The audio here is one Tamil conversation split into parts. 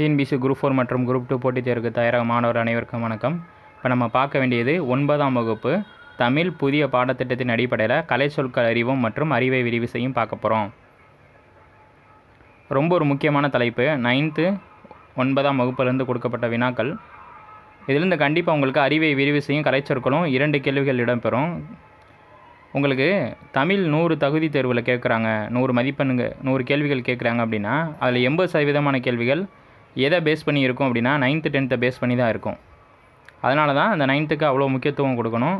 டிஎன்பிசி குரூப் ஃபோர் மற்றும் குரூப் டூ போட்டித் தேர்வுக்கு தயாராக மாணவர் அனைவருக்கும் வணக்கம். இப்போ நம்ம பார்க்க வேண்டியது ஒன்பதாம் வகுப்பு தமிழ் புதிய பாடத்திட்டத்தின் அடிப்படையில் கலை சொற்கள் அறிவும் மற்றும் அறிவை விரிவு செய்யும் பார்க்க போகிறோம் ரொம்ப ஒரு முக்கியமான தலைப்பு. நைன்த்து ஒன்பதாம் வகுப்புலேருந்து கொடுக்கப்பட்ட வினாக்கள். இதிலிருந்து கண்டிப்பாக உங்களுக்கு அறிவை விரிவு செய்யும் கலைச்சொற்களும் இரண்டு கேள்விகள் இடம்பெறும். உங்களுக்கு தமிழ் நூறு தகுதி தேர்வில் கேட்குறாங்க நூறு மதிப்பெண்ணுங்க நூறு கேள்விகள் கேட்குறாங்க அப்படின்னா அதில் எண்பது சதவீதமான கேள்விகள் எதை பேஸ் பண்ணி இருக்கும் அப்படின்னா நைன்த்து டென்த்தை பேஸ் பண்ணி தான் இருக்கும். அதனால தான் அந்த நைன்த்துக்கு அவ்வளோ முக்கியத்துவம் கொடுக்கணும்.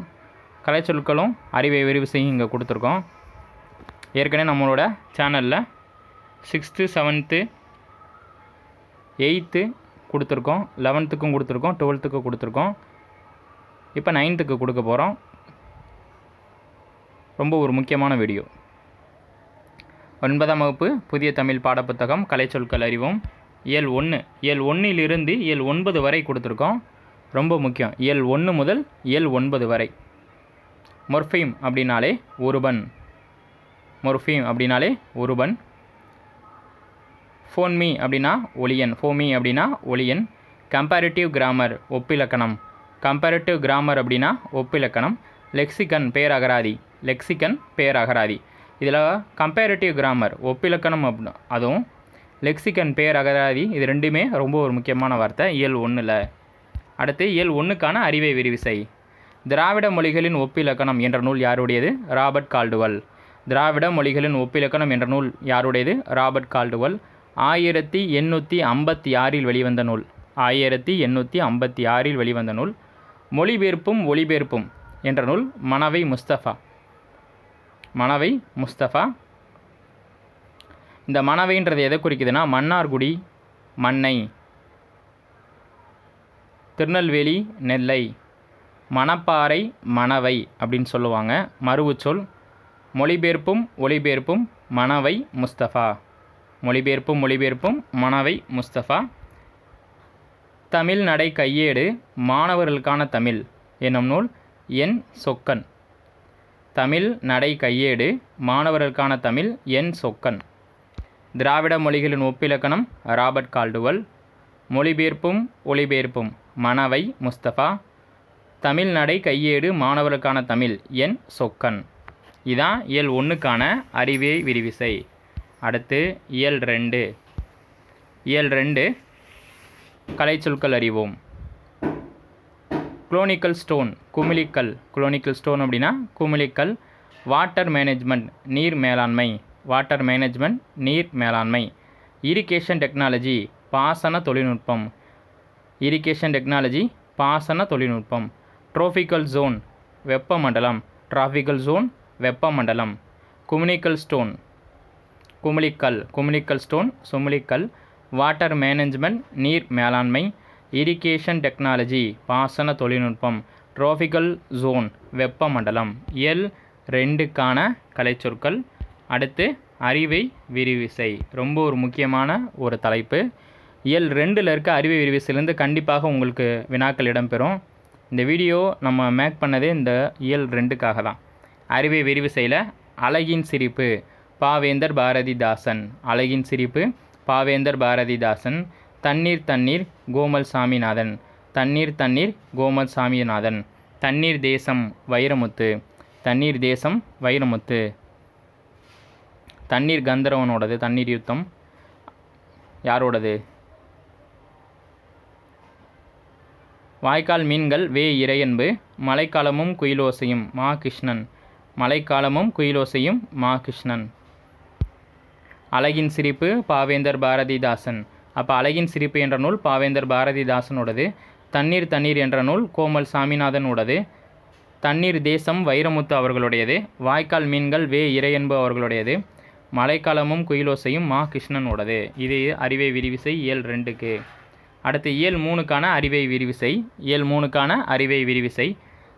கலைச்சொற்களும் அறிவை விரிவு செய்யும் இங்கே கொடுத்துருக்கோம். ஏற்கனவே நம்மளோட சேனலில் சிக்ஸ்த்து செவன்த்து எயித்து கொடுத்துருக்கோம். லெவன்த்துக்கும் கொடுத்துருக்கோம். டுவெல்த்துக்கும் கொடுத்துருக்கோம். இப்போ நைன்த்துக்கு கொடுக்க போகிறோம் ரொம்ப ஒரு முக்கியமான வீடியோ ஒன்பதாம் வகுப்பு புதிய தமிழ் பாடப்புத்தகம் கலைச்சொற்கள் அறிவோம். இயல் ஒன்று இயல் ஒன்றிலிருந்து இயல் ஒன்பது வரை கொடுத்துருக்கோம். ரொம்ப முக்கியம். இயல் ஒன்று முதல் இயல் ஒன்பது வரை. மொர்ஃபீம் அப்படின்னாலே ஒருபன். மொர்ஃபீம் அப்படின்னாலே ஒருபன். ஃபோன்மி அப்படின்னா ஒளியன் ஃபோமி அப்படின்னா ஒளியன் கம்பேரிட்டிவ் கிராமர் ஒப்பிலக்கணம். கம்பேரிட்டிவ் கிராமர் அப்படின்னா ஒப்பிலக்கணம். லெக்சிகன் பேரகராதி. லெக்சிகன் பேரகராதி. இதில் கம்பேரிட்டிவ் கிராமர் ஒப்பிலக்கணம் அப்படின்னா அதுவும் லெக்சிகன் பேரகராதி இது ரெண்டுமே ரொம்ப ஒரு முக்கியமான வார்த்தை. இயல் ஒன்றில் அடுத்து இயல் ஒன்றுக்கான அறிவை விரிவிசை திராவிட மொழிகளின் ஒப்பிலக்கணம் என்ற நூல் யாருடையது? Robert Caldwell. திராவிட மொழிகளின் ஒப்பிலக்கணம் என்ற நூல் யாருடையது? Robert Caldwell. ஆயிரத்தி எண்ணூற்றி ஐம்பத்தி ஆறில் வெளிவந்த நூல். ஆயிரத்தி எண்ணூற்றி ஐம்பத்தி ஆறில் வெளிவந்த நூல். மொழிபெயர்ப்பும் ஒளிபெயர்ப்பும் என்ற நூல் மனவை முஸ்தஃபா மனவை முஸ்தஃபா இந்த மணவைன்றது எதை குறிக்குதுன்னா மன்னார்குடி மண்ணை. திருநெல்வேலி நெல்லை. மணப்பாறை மணவை அப்படின்னு சொல்லுவாங்க. மறுவுச்சொல் மொழிபெயர்ப்பும் ஒளிபெயர்ப்பும் மணவை முஸ்தஃபா மொழிபெயர்ப்பும் மொழிபெயர்ப்பும் மணவை முஸ்தஃபா தமிழ் நடை கையேடு மாணவர்களுக்கான தமிழ் என்னும் நூல் என். சொக்கன். தமிழ் நடை கையேடு மாணவர்களுக்கான தமிழ் என். சொக்கன். திராவிட மொழிகளின் ஒப்பிலக்கணம் ராபர்ட் கால்டுவல். மொழிபெயர்ப்பும் ஒளிபெயர்ப்பும் மணவை முஸ்தபா. தமிழ் நடை கையேடு மாணவர்களுக்கான தமிழ் என். சொக்கன். இதான் இயல் ஒன்றுக்கான அறிவை விரிவிசை. அடுத்து இயல் ரெண்டு. இயல் ரெண்டு. கலைச்சொற்கள் அறிவோம். குளோனிக்கல் ஸ்டோன் குமிழிக்கல். குளோனிக்கல் ஸ்டோன் அப்படின்னா குமிழிக்கல். வாட்டர் மேனேஜ்மெண்ட் நீர் மேலாண்மை. வாட்டர் மேனேஜ்மெண்ட் நீர் மேலாண்மை இரிகேஷன் டெக்னாலஜி பாசன தொழில்நுட்பம். இரிகேஷன் டெக்னாலஜி பாசன தொழில்நுட்பம். ட்ரோபிக்கல் ஜோன் வெப்பமண்டலம். டிராபிக்கல் ஜோன் வெப்பமண்டலம். குமினிக்கல் ஸ்டோன் குமிழிக்கல். குமிழிக்கல் ஸ்டோன் சுமிழிக்கல். வாட்டர் மேனேஜ்மெண்ட் நீர் மேலாண்மை. இரிகேஷன் டெக்னாலஜி பாசன தொழில்நுட்பம். ட்ரோபிக்கல் ஜோன் வெப்பமண்டலம். எல் ரெண்டுக்கான கலைச்சொற்கள். அடுத்து அறிவை விரிவிசை ரொம்ப ஒரு முக்கியமான ஒரு தலைப்பு. இயல் ரெண்டில் இருக்க அறிவை விரிவிசையிலேருந்து கண்டிப்பாக உங்களுக்கு வினாக்கள் இடம்பெறும். இந்த வீடியோ நம்ம மேக் பண்ணதே இந்த இயல் ரெண்டுக்காக தான் அறிவை விரிவிசையில் அழகின் சிரிப்பு பாவேந்தர் பாரதிதாசன். அழகின் சிரிப்பு பாவேந்தர் பாரதிதாசன். தண்ணீர் தண்ணீர் கோமல் சாமிநாதன். தண்ணீர் தண்ணீர் கோமல் சாமிநாதன். தண்ணீர் தேசம் வைரமுத்து. தண்ணீர் தேசம் வைரமுத்து. தண்ணீர் கந்தரவனோடது தண்ணீர் யுத்தம். யாரோடது? வாய்க்கால் மீன்கள் வே இறையன்பு மழைக்காலமும் குயிலோசையும் மா கிருஷ்ணன். மழைக்காலமும் குயிலோசையும் மா கிருஷ்ணன். அழகின் சிரிப்பு பாவேந்தர் பாரதிதாசன். அப்போ அழகின் சிரிப்பு என்ற நூல் பாவேந்தர் பாரதிதாசனோடது. தண்ணீர் தண்ணீர் என்ற நூல் கோமல் சாமிநாதனோடது. தண்ணீர் தேசம் வைரமுத்து அவர்களுடையது. வாய்க்கால் மீன்கள் வே இறையன்பு அவர்களுடையது. மழைக்காலமும் குயிலோசையும் மா கிருஷ்ணனோடது. இது அறிவை விரிவிசை இயல் ரெண்டுக்கு. அடுத்து இயல் மூணுக்கான அறிவை விரிவிசை இயல் மூணுக்கான அறிவை விரிவிசை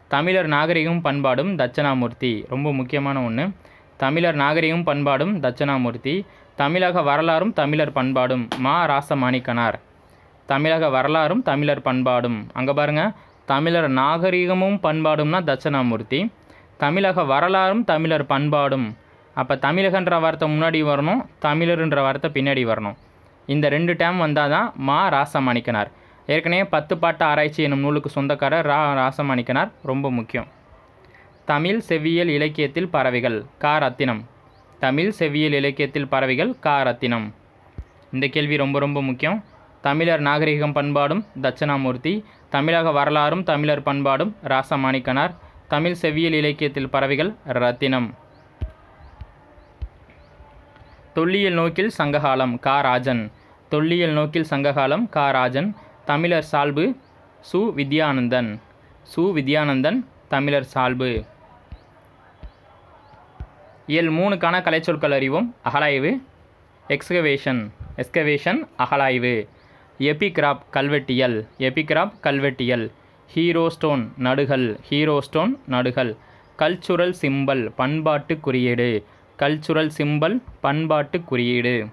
தமிழர் நாகரிகம் பண்பாடும் தட்சணாமூர்த்தி. ரொம்ப முக்கியமான ஒன்று தமிழர் நாகரிகம் பண்பாடும் தட்சணாமூர்த்தி. தமிழக வரலாறும் தமிழர் பண்பாடும். மா ராசமாணிக்கனார். தமிழக வரலாறும் தமிழர் பண்பாடும். அங்கே பாருங்கள் தமிழர் நாகரிகமும் பண்பாடும்னா தட்சணாமூர்த்தி. தமிழக வரலாறும் தமிழர் பண்பாடும். அப்போ தமிழகன்ற வார்த்தை முன்னாடி வரணும் தமிழருன்ற வார்த்தை பின்னாடி வரணும். இந்த ரெண்டு டேம் வந்தால் தான் மா ராசமாணிக்கனார். ஏற்கனவே பத்து பாட்டு ஆராய்ச்சி என்னும் நூலுக்கு சொந்தக்காரர் ரா ராசமாணிக்கனார் ரொம்ப முக்கியம். தமிழ் செவ்வியல் இலக்கியத்தில் பறவைகள் கா ரத்தினம் தமிழ் செவ்வியல் இலக்கியத்தில் பறவைகள் கா ரத்தினம் இந்த கேள்வி ரொம்ப ரொம்ப முக்கியம். தமிழர் நாகரிகம் பண்பாடும் தட்சணாமூர்த்தி தமிழக வரலாறும் தமிழர் பண்பாடும் ராசமாணிக்கனார். தமிழ் செவ்வியல் இலக்கியத்தில் பறவைகள் ரத்தினம். தொல்லியல் நோக்கில் சங்ககாலம் கா. ராஜன். தொல்லியல் நோக்கில் சங்ககாலம் கா. ராஜன். தமிழர் சால்பு சு. வித்யானந்தன். சு. வித்யானந்தன் தமிழர் சால்பு. இயல் மூணுக்கான கலைச்சொற்கள் அறிவோம். அகலாய்வு எக்ஸ்கவேஷன் எக்ஸ்கவேஷன் அகலாய்வு. எபிகிராப் கல்வெட்டியல். எபிகிராப் கல்வெட்டியல். ஹீரோ ஸ்டோன் நடுகள் ஹீரோ ஸ்டோன் நடுகள் கல்ச்சுரல் சிம்பல் பண்பாட்டு குறியீடு. கல்ச்சுரல் சிம்பல் பண்பாட்டு குறியீடு.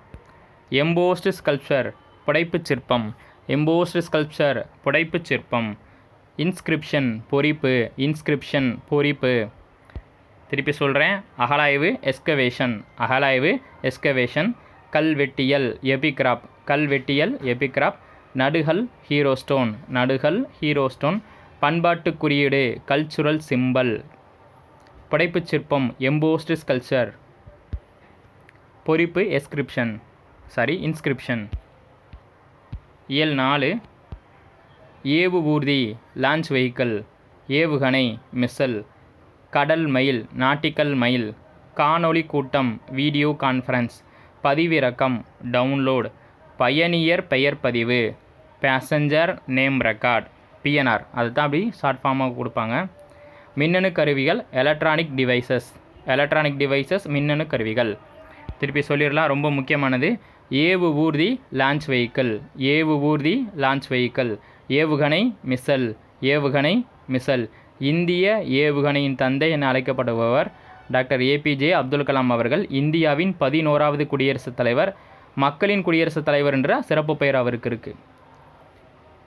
எம்போஸ்டு ஸ்கல்ப்சர் புடைப்புச் சிற்பம். எம்போஸ்டு ஸ்கல்ப்சர் புடைப்புச் சிற்பம். இன்ஸ்கிரிப்ஷன் பொறிப்பு. இன்ஸ்கிரிப்ஷன் பொறிப்பு. திருப்பி சொல்கிறேன் அகலாய்வு எஸ்கவேஷன் அகலாய்வு எஸ்கவேஷன் கல்வெட்டியல் எபிகிராப் கல்வெட்டியல் எபிகிராப் நடுகல் ஹீரோஸ்டோன் நடுகல் ஹீரோஸ்டோன் பண்பாட்டு குறியீடு கல்ச்சுரல் சிம்பல் புடைப்புச் சிற்பம் எம்போஸ்டு ஸ்கல்ச்சர் பொறிப்பு எஸ்கிரிப்ஷன் சாரி இன்ஸ்கிரிப்ஷன் இயல் நாலு. ஏவு ஊர்தி லான்ச் வெஹிக்கிள் ஏவுகணை மிசல் கடல் மயில் நாட்டிக்கல் மயில். காணொளி கூட்டம் வீடியோ கான்ஃபரன்ஸ் பதிவிறக்கம் டவுன்லோட் பயணியர் பெயர் பதிவு. பேசஞ்சர் நேம் ரெக்கார்ட் பிஎன்ஆர் அதுதான் அப்படி ஷார்ட் ஃபார்மாக கொடுப்பாங்க. மின்னணு கருவிகள் எலக்ட்ரானிக் டிவைசஸ் எலக்ட்ரானிக் டிவைசஸ் மின்னணு கருவிகள். திருப்பி சொல்லிடலாம். ரொம்ப முக்கியமானது. ஏவு ஊர்தி லான்ச் வெஹிக்கிள். ஏவு ஊர்தி லான்ச் வெஹிக்கிள். ஏவுகணை மிசல். ஏவுகணை மிசல். இந்திய ஏவுகணையின் தந்தை என அழைக்கப்படுபவர் டாக்டர் ஏபிஜே அப்துல் கலாம் அவர்கள் இந்தியாவின் பதினோராவது குடியரசுத் தலைவர் மக்களின் குடியரசுத் தலைவர் என்ற சிறப்பு பெயர் அவருக்கு இருக்குது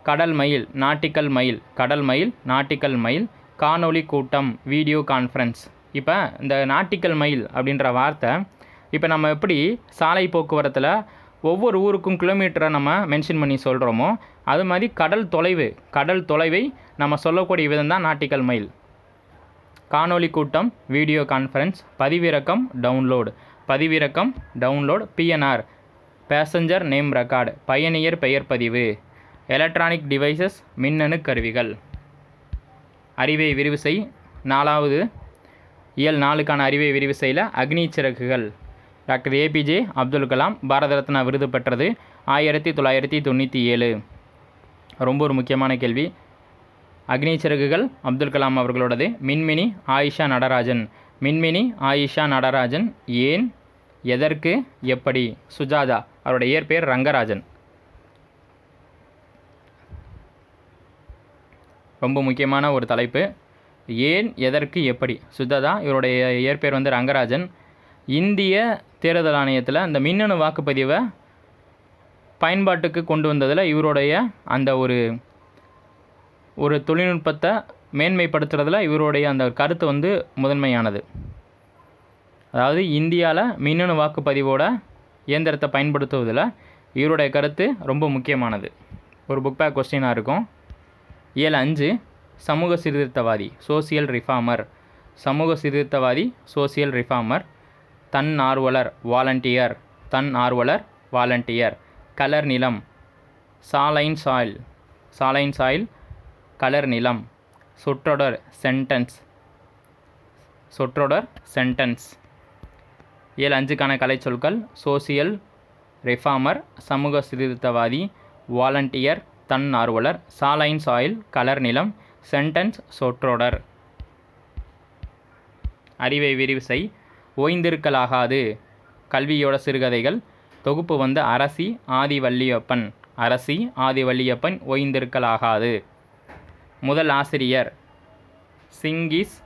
கடல் மயில் நாட்டிக்கல் மயில் கடல் மயில் நாட்டிக்கல் மயில் காணொளி கூட்டம் வீடியோ கான்ஃபரன்ஸ். இப்போ இந்த நாட்டிக்கல் மயில் அப்படின்ற வார்த்தை இப்போ நம்ம எப்படி சாலை போக்குவரத்தில் ஒவ்வொரு ஊருக்கும் கிலோமீட்டரை நம்ம மென்ஷன் பண்ணி சொல்கிறோமோ அது மாதிரி கடல் தொலைவு கடல் தொலைவை நம்ம சொல்லக்கூடிய விதம் தான் நாட்டிக்கல் மைல் காணொளி கூட்டம் வீடியோ கான்ஃபரன்ஸ் பதிவிறக்கம் டவுன்லோடு பதிவிறக்கம் download PNR passenger name record பயணியர் பெயர் பதிவு. எலக்ட்ரானிக் டிவைசஸ் மின்னணு கருவிகள். அறிவை விரிவு செய். நாலாவது இயல் நாளுக்கான அறிவை விரிவு செய்யல அக்னி சிறகுகள். டாக்டர் ஏபிஜே அப்துல் கலாம் பாரத ரத்னா விருது பெற்றது ஆயிரத்தி தொள்ளாயிரத்தி தொண்ணூற்றி ஏழு. ரொம்ப ஒரு முக்கியமான கேள்வி. அக்னி சிறகுகள் அப்துல் கலாம் அவர்களோடது. மின்மினி ஆயிஷா நடராஜன். மின்மினி ஆயிஷா நடராஜன் ஏன் எதற்கு எப்படி? சுஜாதா அவருடைய இயற்பெயர் ரங்கராஜன். ரொம்ப முக்கியமான ஒரு தலைப்பு. ஏன் எதற்கு எப்படி? சுஜாதா இவருடைய இயற்பெயர் வந்து ரங்கராஜன். இந்திய தேர்தல் ஆணையத்தில் அந்த மின்னணு வாக்குப்பதிவை பயன்பாட்டுக்கு கொண்டு வந்ததில் இவருடைய அந்த ஒரு ஒரு தொழில்நுட்பத்தை மேன்மைப்படுத்துறதுல இவருடைய அந்த கருத்து வந்து முதன்மையானது. அதாவது இந்தியாவில் மின்னணு வாக்குப்பதிவோட இயந்திரத்தை பயன்படுத்துவதில் இவருடைய கருத்து ரொம்ப முக்கியமானது. ஒரு புக் பேக் கொஸ்டினாக இருக்கும். ஏழு அஞ்சு சமூக சீர்திருத்தவாதி சோசியல் ரிஃபார்மர் சமூக சீர்திருத்தவாதி சோசியல் ரிஃபார்மர் தன் ஆர்வலர் வாலண்டியர். தன் ஆர்வலர் வாலண்டியர். கலர் நிலம். Saline soil. Saline soil colour நிலம். சொற்றொடர் சென்டென்ஸ். சொற்றொடர் சென்டென்ஸ். ஏழு அஞ்சுக்கான கலைச்சொற்கள் சோசியல் ரிஃபார்மர் சமூக சீர்திருத்தவாதி வாலண்டியர் தன் ஆர்வலர் சாலைன் சாயில் கலர் நிலம் சென்டென்ஸ் சொற்றொடர். அறிவை விரிவு செய். ஓய்ந்திருக்கலாகாது. கல்வியோட சிறுகதைகள். தொகுப்பு வந்து அரசி ஆதிவள்ளியப்பன். அரசி ஆதிவள்ளியப்பன் ஓய்ந்திருக்கலாகாது. முதல் ஆசிரியர் சிங்கிஸ்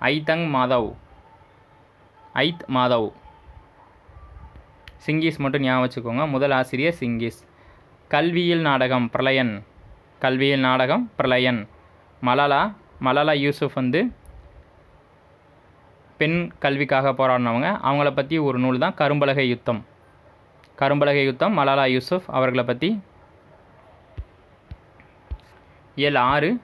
ஐதங் மாதவ். ஐத் மாதவ். சிங்கிஸ் மட்டும் ஞாபகம் வச்சுக்கோங்க. முதல் ஆசிரியர் சிங்கிஸ். கல்வியில் நாடகம் பிரளயன். கல்வியில் நாடகம் பிரளயன். மலாலா மலாலா யூசுஃப் வந்து பெண் கல்விக்காக போராடினவங்க. அவங்கள பற்றி ஒரு நூல் தான் கரும்பலகை யுத்தம். கரும்பலகை யுத்தம் மலாலா யூசுப் அவர்களை பற்றி இயல் ஆறு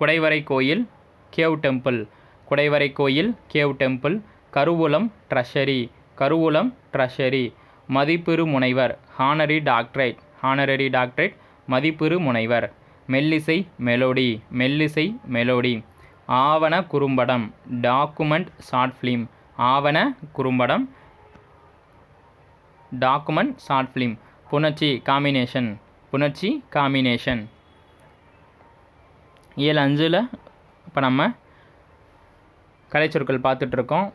குடைவரை கோயில் கேவ் டெம்பிள். குடைவரை கோயில் கேவ் டெம்பிள். கருவூலம் ட்ரெஷரி. கருவூலம் ட்ரெஷரி. மதிப்பெரு முனைவர் ஹானரி டாக்டரேட். ஹானரரி டாக்டரேட் மதிப்புறு முனைவர். மெல்லிசை மெலோடி. மெல்லிசை மெலோடி. ஆவண குறும்படம் டாக்குமெண்ட் ஷார்ட் ஃபிலிம் ஆவண குறும்படம் டாக்குமெண்ட் ஷார்ட் ஃபிலிம் புணர்ச்சி காம்பினேஷன் புணர்ச்சி காம்பினேஷன் ஏழு அஞ்சில் இப்போ நம்ம கலைச்சொற்கள் பார்த்துட்ருக்கோம்.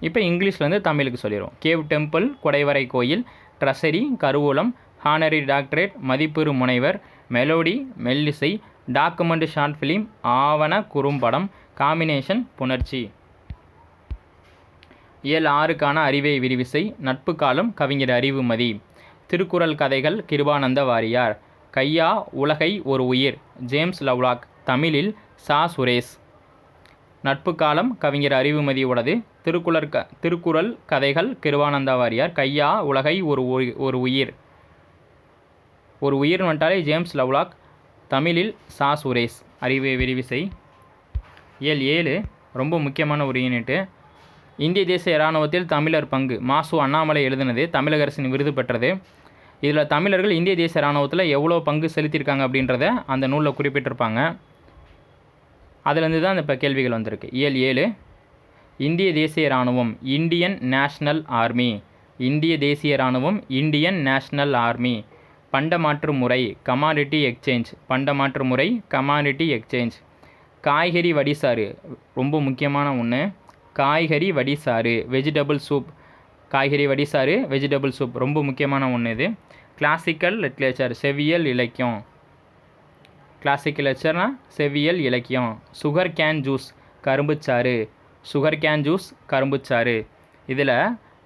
இப்போ இங்கிலீஷ்லேருந்து தமிழுக்கு சொல்லிடுவோம் கேவ் டெம்பிள் குடைவரை கோயில் ட்ரெஸரி கருவூலம் ஹானரி டாக்டரேட் மதிப்புறு முனைவர் மெலோடி மெல்லிசை டாக்குமெண்ட் ஷார்ட் ஃபிலிம் ஆவண குறும்படம் காம்பினேஷன் புணர்ச்சி. இயல் ஆறுக்கான அறிவை விரிவிசை நட்பு காலம் கவிஞர் அறிவுமதி திருக்குறள் கதைகள் கிருபானந்த வாரியார். கையா உலகை ஒரு உயிர். ஜேம்ஸ் லவ்லாக் தமிழில் சா. சுரேஷ். நட்பு காலம் கவிஞர் அறிவுமதியோடது திருக்குறள் க திருக்குறள் கதைகள் கிருவானந்த வாரியார். கையா உலகை ஒரு ஒரு உயிர். ஒரு உயிர் வந்துட்டாலே ஜேம்ஸ் லவ்லாக் தமிழில் சா சுரேஷ் அறிவு விரிவிசை. இயல் ஏழு ரொம்ப முக்கியமான ஒரு யூனிட்டு. இந்திய தேசிய இராணுவத்தில் தமிழர் பங்கு மாசு அண்ணாமலை எழுதினது தமிழக அரசின் விருது பெற்றது. இதில் தமிழர்கள் இந்திய தேசிய இராணுவத்தில் எவ்வளோ பங்கு செலுத்தியிருக்காங்க அப்படின்றத அந்த நூலில் குறிப்பிட்டிருப்பாங்க. அதுலேருந்து தான் இப்போ கேள்விகள் வந்திருக்கு. இயல் ஏழு இந்திய தேசிய இராணுவம் இந்தியன் நேஷ்னல் ஆர்மி. இந்திய தேசிய இராணுவம் இந்தியன் நேஷ்னல் ஆர்மி. பண்டமாற்று முறை கமாடிட்டி எக்ஸ்சேஞ்ச் பண்டமாற்று முறை கமாடிட்டி எக்ஸ்சேஞ்ச் காய்கறி வடிசாறு ரொம்ப முக்கியமான ஒன்று காய்கறி வடிசாறு வெஜிடபிள் சூப் காய்கறி வடிசாறு வெஜிடபிள் சூப் ரொம்ப முக்கியமான ஒன்று இது. கிளாசிக்கல் லிட்ரேச்சர் செவியல் இலக்கியம். கிளாசிக்கல் லிட்ரேச்சர்னால் செவியல் இலக்கியம். சுகர் கேன் ஜூஸ் கரும்புச்சாறு. சுகர் கேன் ஜூஸ் கரும்புச்சாறு. இதில்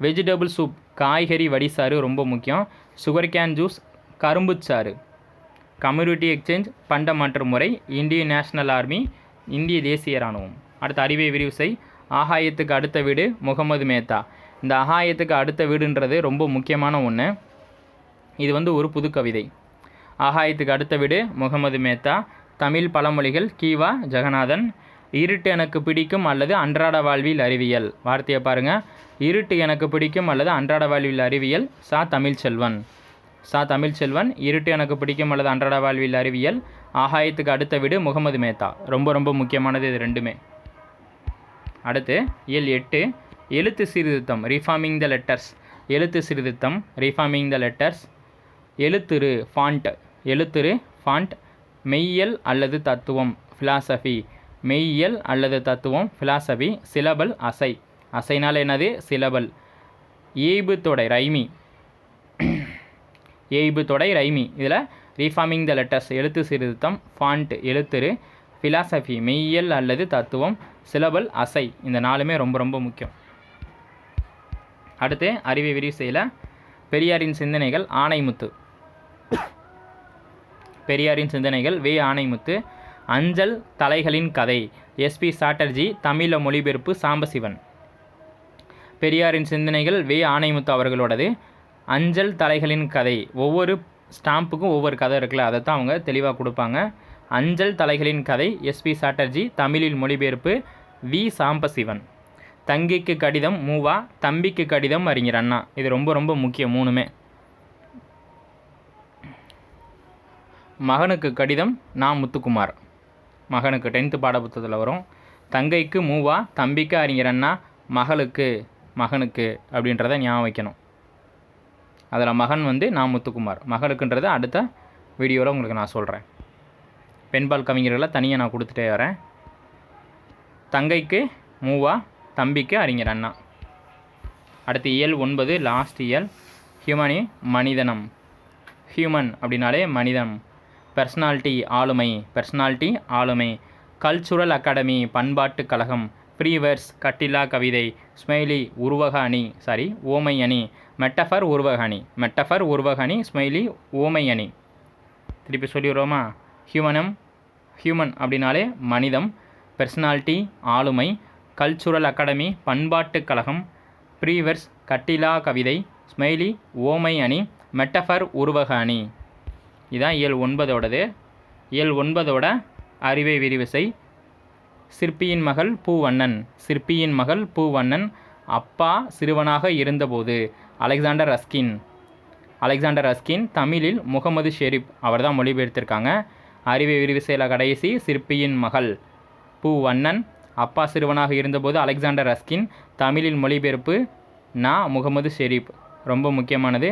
வெஜிடபிள் சூப் காய்கறி வடிசாறு ரொம்ப முக்கியம். சுகர் கேன் ஜூஸ் கரும்புச்சாறு கம்யூனிட்டி எக்ஸ்சேஞ்ச் பண்ட மாற்று முறை இந்திய நேஷனல் ஆர்மி இந்திய தேசிய இராணுவம். அடுத்த அறிவை விரிவுசை ஆகாயத்துக்கு அடுத்த வீடு முகமது மேத்தா. இந்த ஆகாயத்துக்கு அடுத்த வீடுன்றது ரொம்ப முக்கியமான ஒன்று இது வந்து ஒரு புது கவிதை. ஆகாயத்துக்கு அடுத்த வீடு முகமது மேத்தா. தமிழ் பழமொழிகள் கீவா ஜெகநாதன். இருட்டு எனக்கு பிடிக்கும் அல்லது அன்றாட வாழ்வில் அறிவியல். வார்த்தையை பாருங்கள் இருட்டு எனக்கு பிடிக்கும் அல்லது அன்றாட வாழ்வில் அறிவியல். சா. தமிழ்ச்செல்வன். சா தமிழ்ச்செல்வன் இருட்டு எனக்கு பிடிக்கும் அல்லது அன்றாட வாழ்வில் அறிவியல் ஆகாயத்துக்கு அடுத்த வீடு முகமது மேத்தா. ரொம்ப ரொம்ப முக்கியமானது இது ரெண்டுமே. அடுத்து இயல் எட்டு எழுத்து சீர்திருத்தம் ரீஃபார்மிங் த லெட்டர்ஸ் எழுத்து சீர்திருத்தம் ரீஃபார்மிங் த லெட்டர்ஸ் எழுத்துரு ஃபாண்ட் எழுத்துரு ஃபாண்ட் மெய்யியல் அல்லது தத்துவம் ஃபிலாசபி மெய்யியல் அல்லது தத்துவம் ஃபிலாசபி சிலபல் அசை. அசைனால் என்னது? சிலபல் ஏய்பு தொடை ரைமி. ஏய்பு தொடை ரைமி. இதில் ரீஃபார்மிங் த லெட்டர்ஸ் எழுத்து சீர்திருத்தம் ஃபாண்ட் எழுத்துரு ஃபிலாசபி மெய்யியல் அல்லது தத்துவம் சிலபல் அசை. இந்த நாலுமே ரொம்ப ரொம்ப முக்கியம். அடுத்து அறிவை விரிவு செய்யல. பெரியாரின் சிந்தனைகள் ஆணைமுத்து பெரியாரின் சிந்தனைகள் வே ஆணைமுத்து அஞ்சல் தலைகளின் கதை. எஸ்பி சாட்டர்ஜி தமிழ மொழிபெயர்ப்பு சாம்பசிவன். பெரியாரின் சிந்தனைகள் வே ஆணைமுத்து அவர்களோடது. அஞ்சல் தலைகளின் கதை. ஒவ்வொரு ஸ்டாம்புக்கும் ஒவ்வொரு கதை இருக்குல்ல அதை தான் அவங்க தெளிவாக கொடுப்பாங்க. அஞ்சல் தலைகளின் கதை எஸ்பி சாட்டர்ஜி தமிழில் மொழிபெயர்ப்பு வி. சாம்பசிவன். தங்கிக்கு கடிதம் மூவா தம்பிக்கு கடிதம் அறிஞர் அண்ணா. இது ரொம்ப ரொம்ப முக்கியம் மூணுமே. மகனுக்கு கடிதம் நா. முத்துக்குமார். மகனுக்கு டென்த்து பாடப்புத்தகத்தில் வரும். தங்கைக்கு மூவா தம்பிக்கு அறிஞர் அண்ணா மகளுக்கு மகனுக்கு அப்படின்றத ஞாபகம் வைக்கணும். அதில் மகன் வந்து நா முத்துக்குமார். மகளுக்குன்றதை அடுத்த வீடியோவில் உங்களுக்கு நான் சொல்கிறேன் பெண்பால் கவிஞர்களை தனியாக நான் கொடுத்துட்டே வரேன். தங்கைக்கு மூவா தம்பிக்கு அறிஞர் அண்ணா. அடுத்து இயல் ஒன்பது லாஸ்ட் இயல். ஹியூமனி மனிதனம். ஹியூமன் அப்படின்னாலே மனிதம். பர்சனாலிட்டி ஆளுமை. பர்சனாலிட்டி ஆளுமை. கல்ச்சுரல் அகாடமி பண்பாட்டு கழகம். ப்ரீவர்ஸ் கட்டிலா கவிதை ஸ்மைலி உருவக அணி சாரி ஓமை அணி மெட்டஃபர் உருவக அணி மெட்டஃபர் உருவக அணி ஸ்மைலி ஓமை அணி திருப்பி சொல்லிடுறோமா ஹியூமனம் ஹியூமன் அப்படின்னாலே மனிதம் பர்சனாலிட்டி ஆளுமை கல்ச்சுரல் அகாடமி பண்பாட்டுக் கழகம் ப்ரீவர்ஸ் கட்டிலா கவிதை ஸ்மைலி ஓமை அணி மெட்டஃபர் உருவக அணி இதான் இயல் ஒன்பதோடது. இயல் ஒன்பதோட அறிவை விரிவிசை சிற்பியின் மகள் பூவண்ணன். சிற்பியின் மகள் பூவண்ணன் அப்பா சிறுவனாக இருந்தபோது அலெக்சாண்டர் ரஸ்கின். அலெக்சாண்டர் ரஸ்கின் தமிழில் முகமது ஷெரீப் அவர் தான் மொழிபெயர்த்திருக்காங்க. அறிவை விரிவு செயல கடைசி சிற்பியின் மகள் பூவண்ணன் அப்பா சிறுவனாக இருந்தபோது அலெக்சாண்டர் ரஸ்கின் தமிழில் மொழிபெயர்ப்பு நா முகமது ஷெரீப். ரொம்ப முக்கியமானது.